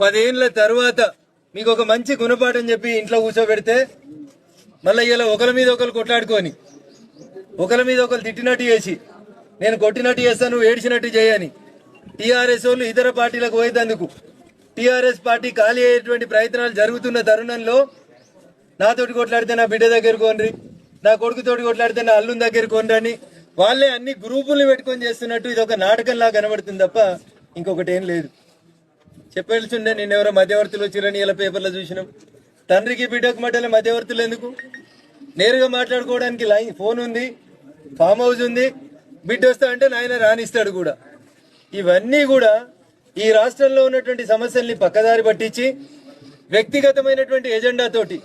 పదేళ్ళ తర్వాత మీకు ఒక మంచి గుణపాఠం చెప్పి ఇంట్లో కూర్చోబెడితే మళ్ళీ ఇలా ఒకరి మీద ఒకరు కొట్లాడుకొని ఒకరి మీద ఒకరు తిట్టినట్టు చేసి నేను కొట్టినట్టు చేస్తాను నువ్వు ఏడిచినట్టు చేయని. టీఆర్ఎస్ వాళ్ళు ఇతర పార్టీలకు పోయేందుకు టీఆర్ఎస్ పార్టీ ఖాళీ అయ్యేటువంటి ప్రయత్నాలు జరుగుతున్న తరుణంలో నాతోటి కొట్లాడితే నా బిడ్డ దగ్గర కొనరి నా కొడుకుతోటి కొట్లాడితే నా అల్లుని దగ్గర కొనరని. వాళ్ళే అన్ని గ్రూపుల్ని పెట్టుకొని చేస్తున్నట్టు ఇది ఒక నాటకంలా కనబడుతుంది తప్ప ఇంకొకటి ఏం లేదు. చెప్పాల్సిండే నేను మధ్యవర్తులు వచ్చిరని ఇలా పేపర్లో చూసినాం. తండ్రికి బిడ్డకు మధ్యలో మధ్యవర్తులు ఎందుకు? నేరుగా మాట్లాడుకోవడానికి లైన్ ఫోన్ ఉంది ఫామ్ హౌస్ ఉంది బిడ్డ వస్తా అంటే నాయన రానిస్తాడు కూడా. ఇవన్నీ కూడా ఈ రాష్ట్రంలో ఉన్నటువంటి సమస్యల్ని పక్కదారి పట్టించి వ్యక్తిగతమైనటువంటి ఎజెండాతోటి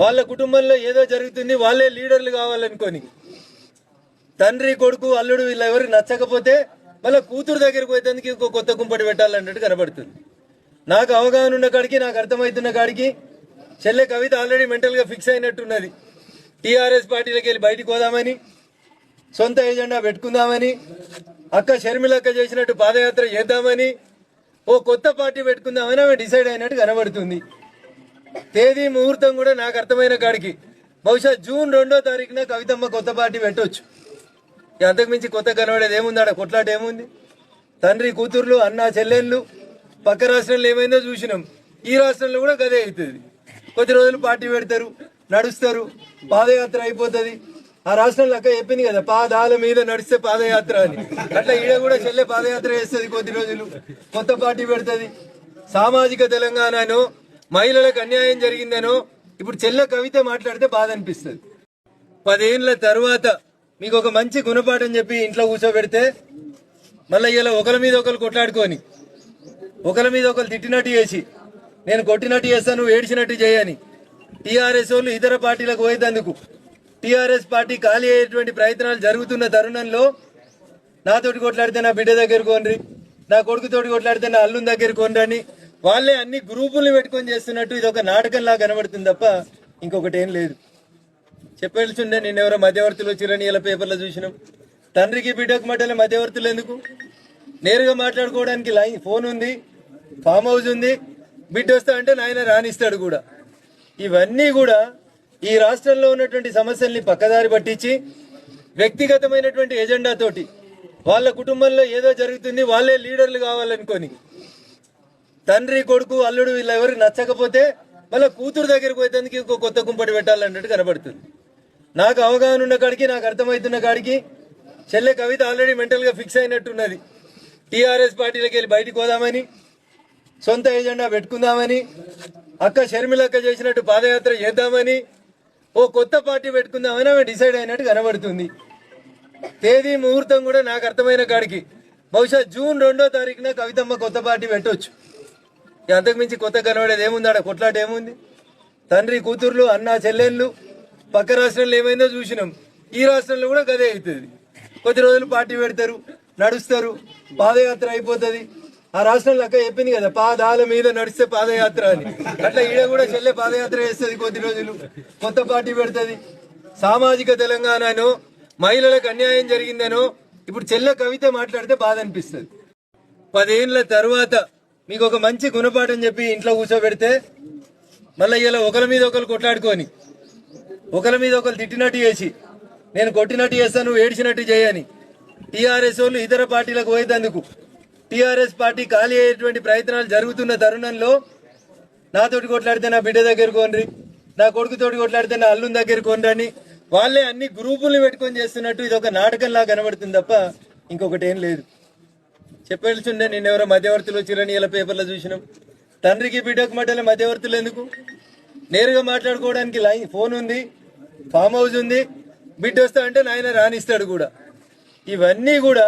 వాళ్ళ కుటుంబంలో ఏదో జరుగుతుంది వాళ్ళే లీడర్లు కావాలనుకొని. తండ్రి కొడుకు అల్లుడు వీళ్ళెవరికి నచ్చకపోతే మళ్ళీ కూతురు దగ్గరికి పోయేందుకు ఇంకో కొత్త కుంపటి పెట్టాలన్నట్టు కనబడుతుంది. నాకు అవగాహన ఉన్న కాడికి నాకు అర్థమవుతున్న కాడికి చెల్లె కవిత ఆల్రెడీ మెంటల్గా ఫిక్స్ అయినట్టున్నది. టీఆర్ఎస్ పార్టీలోకి వెళ్ళి బయటికి పోదామని సొంత ఎజెండా పెట్టుకుందామని అక్క షర్మిలక్క చేసినట్టు పాదయాత్ర చేద్దామని ఓ కొత్త పార్టీ పెట్టుకుందామని ఆమె డిసైడ్ అయినట్టు కనబడుతుంది. తేదీ ముహూర్తం కూడా నాకు అర్థమైన కాడికి. బహుశా జూన్ రెండో తారీఖున కవితమ్మ కొత్త పార్టీ పెట్టొచ్చు. అంతకుమించి కొత్త కనబడేది ఏముంది ఆడ? కొట్లాట ఏముంది? తండ్రి కూతుర్లు అన్న చెల్లెళ్ళు పక్క రాష్ట్రంలో ఏమైందో చూసినాం. ఈ రాష్ట్రంలో కూడా గదే అవుతుంది. కొద్ది రోజులు పార్టీ పెడతారు నడుస్తారు పాదయాత్ర అయిపోతుంది. ఆ రాష్ట్రంలో అక్క చెప్పింది కదా పాదాల మీద నడిస్తే పాదయాత్ర అని. అట్లా ఈడ కూడా చెల్లె పాదయాత్ర చేస్తుంది కొద్ది రోజులు. కొత్త పార్టీ పెడుతుంది. సామాజిక తెలంగాణను మహిళలకు అన్యాయం జరిగిందనో ఇప్పుడు చెల్లె కవిత మాట్లాడితే బాధ అనిపిస్తుంది. పదేళ్ళ తర్వాత మీకు ఒక మంచి గుణపాఠం చెప్పి ఇంట్లో కూర్చోబెడితే మళ్ళీ ఇలా ఒకరి మీద ఒకరు కొట్లాడుకొని ఒకరి మీద ఒకరు తిట్టినట్టు చేసి నేను కొట్టినట్టు చేస్తాను నువ్వు చేయని. టీఆర్ఎస్ వాళ్ళు ఇతర పార్టీలకు పోయేందుకు టీఆర్ఎస్ పార్టీ ఖాళీ అయ్యేటువంటి ప్రయత్నాలు జరుగుతున్న తరుణంలో నాతోటి కొట్లాడితే నా బిడ్డ దగ్గర కొనరి నా కొడుకుతోటి కొట్లాడితే నా అల్లుని దగ్గర కొనరని వాళ్ళే అన్ని గ్రూపుల్ని పెట్టుకొని చేస్తున్నట్టు ఇది ఒక నాటకంలా కనబడుతుంది తప్ప ఇంకొకటి ఏం లేదు. చెప్పాల్సిండే నేను ఎవరో మధ్యవర్తులు వచ్చిరని ఇలా పేపర్లో చూసినాం. తండ్రికి బిడ్డకు మధ్యలో మధ్యవర్తులు ఎందుకు? నేరుగా మాట్లాడుకోవడానికి లైన్ ఫోన్ ఉంది ఫామ్ హౌస్ ఉంది బిడ్డ వస్తా అంటే నాయన రాణిస్తాడు కూడా. ఇవన్నీ కూడా ఈ రాష్ట్రంలో ఉన్నటువంటి సమస్యల్ని పక్కదారి పట్టించి వ్యక్తిగతమైనటువంటి ఎజెండాతోటి వాళ్ళ కుటుంబంలో ఏదో జరుగుతుంది వాళ్ళే లీడర్లు కావాలనుకొని. తండ్రి కొడుకు అల్లుడు వీళ్ళు ఎవరికి నచ్చకపోతే మళ్ళీ కూతురు దగ్గరికి పోయేందుకు ఇంకో కొత్త కుంపటి పెట్టాలన్నట్టు కనబడుతుంది. నాకు అవగాహన ఉన్న కాడికి నాకు అర్థమవుతున్న కాడికి చెల్లె కవిత ఆల్రెడీ మెంటల్గా ఫిక్స్ అయినట్టున్నది. టీఆర్ఎస్ పార్టీలోకి వెళ్ళి బయటికి పోదామని సొంత ఎజెండా పెట్టుకుందామని అక్క షర్మిలక్క చేసినట్టు పాదయాత్ర చేద్దామని ఓ కొత్త పార్టీ పెట్టుకుందామని ఆమె డిసైడ్ అయినట్టు కనబడుతుంది. తేదీ ముహూర్తం కూడా నాకు అర్థమైన కాడికి. బహుశా జూన్ రెండో తారీఖున కవితమ్మ కొత్త పార్టీ పెట్టవచ్చు అంతకుమించి కొత్త కనబడేది ఏముంది ఆడ? కొట్లాట ఏముంది? తండ్రి కూతుర్లు అన్న చెల్లెళ్ళు పక్క రాష్ట్రంలో ఏమైందో చూసినాం. ఈ రాష్ట్రంలో కూడా గదే అవుతుంది. కొద్ది రోజులు పార్టీ పెడతారు నడుస్తారు పాదయాత్ర అయిపోతుంది. ఆ రాష్ట్రంలో అక్క చెప్పింది కదా పాదాల మీద నడిస్తే పాదయాత్ర అని. అట్లా ఈడ కూడా చెల్లె పాదయాత్ర చేస్తుంది కొద్ది రోజులు. కొత్త పార్టీ పెడుతుంది. సామాజిక తెలంగాణను మహిళలకు అన్యాయం జరిగిందనో ఇప్పుడు చెల్లె కవిత మాట్లాడితే బాధ అనిపిస్తుంది. పదేళ్ళ తర్వాత మీకు ఒక మంచి గుణపాఠం చెప్పి ఇంట్లో కూర్చోబెడితే మళ్ళీ ఇలా ఒకరి మీద ఒకరు కొట్లాడుకొని ఒకరి మీద ఒకరు తిట్టినట్టు చేసి నేను కొట్టినట్టు చేస్తాను నువ్వు చేయని. టీఆర్ఎస్ వాళ్ళు ఇతర పార్టీలకు పోయేందుకు టీఆర్ఎస్ పార్టీ ఖాళీ అయ్యేటువంటి ప్రయత్నాలు జరుగుతున్న తరుణంలో నాతోటి కొట్లాడితే నా బిడ్డ దగ్గర కొనరి నా కొడుకుతోటి కొట్లాడితే నా అల్లుని దగ్గర కొనరని వాళ్ళే అన్ని గ్రూపుల్ని పెట్టుకొని చేస్తున్నట్టు ఇది ఒక నాటకంలా కనబడుతుంది తప్ప ఇంకొకటి ఏం లేదు. చెప్పాల్సిండే నేను ఎవరో మధ్యవర్తులు వచ్చిరని ఇలా పేపర్లో చూసినాం. తండ్రికి బిడ్డకు మధ్యలో మధ్యవర్తులు ఎందుకు? నేరుగా మాట్లాడుకోవడానికి లైన్ ఫోన్ ఉంది ఫామ్ హౌస్ ఉంది బిడ్డ వస్తా అంటే నాయన రాణిస్తాడు కూడా. ఇవన్నీ కూడా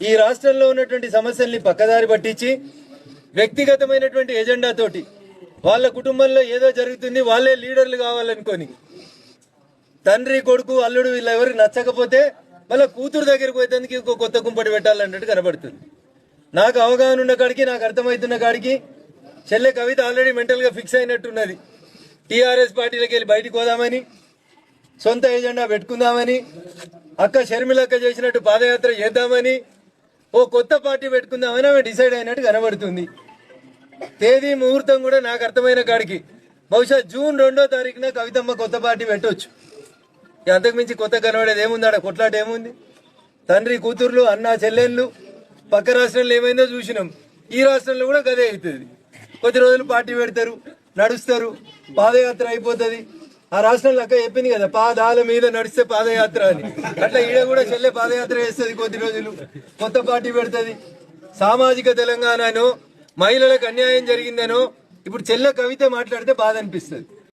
ఈ రాష్ట్రంలో ఉన్నటువంటి సమస్యల్ని పక్కదారి పట్టించి వ్యక్తిగతమైనటువంటి ఎజెండాతోటి వాళ్ళ కుటుంబంలో ఏదో జరుగుతుంది వాళ్ళే లీడర్లు కావాలనుకొని తండ్రి కొడుకు అల్లుడు వీళ్ళెవరికి నచ్చకపోతే మళ్ళీ కూతురు దగ్గరికి పోయేందుకు ఇంకో కొత్త కుంపటి పెట్టాలన్నట్టు కనబడుతుంది. నాకు అవగాహన ఉన్న కాడికి నాకు అర్థమవుతున్న కాడికి చెల్లె కవిత ఆల్రెడీ మెంటల్గా ఫిక్స్ అయినట్టున్నది. టీఆర్ఎస్ పార్టీలోకి వెళ్ళి బయటికి పోదామని సొంత ఎజెండా పెట్టుకుందామని అక్క షర్మిలక్క చేసినట్టు పాదయాత్ర చేద్దామని ఓ కొత్త పార్టీ పెట్టుకుందామని ఆమె డిసైడ్ అయినట్టు కనబడుతుంది. తేదీ ముహూర్తం కూడా నాకు అర్థమైన కాడికి. బహుశా జూన్ రెండో తారీఖున కవితమ్మ కొత్త పార్టీ పెట్టవచ్చు అంతకుమించి కొత్త కనబడేది ఏముంది ఆడ? కొట్లాట ఏముంది? తండ్రి కూతుర్లు అన్న చెల్లెళ్ళు పక్క రాష్ట్రంలో ఏమైందో చూసినాం. ఈ రాష్ట్రంలో కూడా గదే అవుతుంది. కొద్ది రోజులు పార్టీ పెడతారు నడుస్తారు పాదయాత్ర అయిపోతుంది. ఆ రాష్ట్రంలో అక్క చెప్పింది కదా పాదాల మీద నడిస్తే పాదయాత్ర అని. అట్లా ఈడ కూడా చెల్లె పాదయాత్ర చేస్తుంది కొద్ది రోజులు. కొత్త పార్టీ పెడుతుంది. సామాజిక తెలంగాణను మహిళలకు అన్యాయం జరిగిందనో ఇప్పుడు చెల్లె కవిత మాట్లాడితే బాధ అనిపిస్తుంది.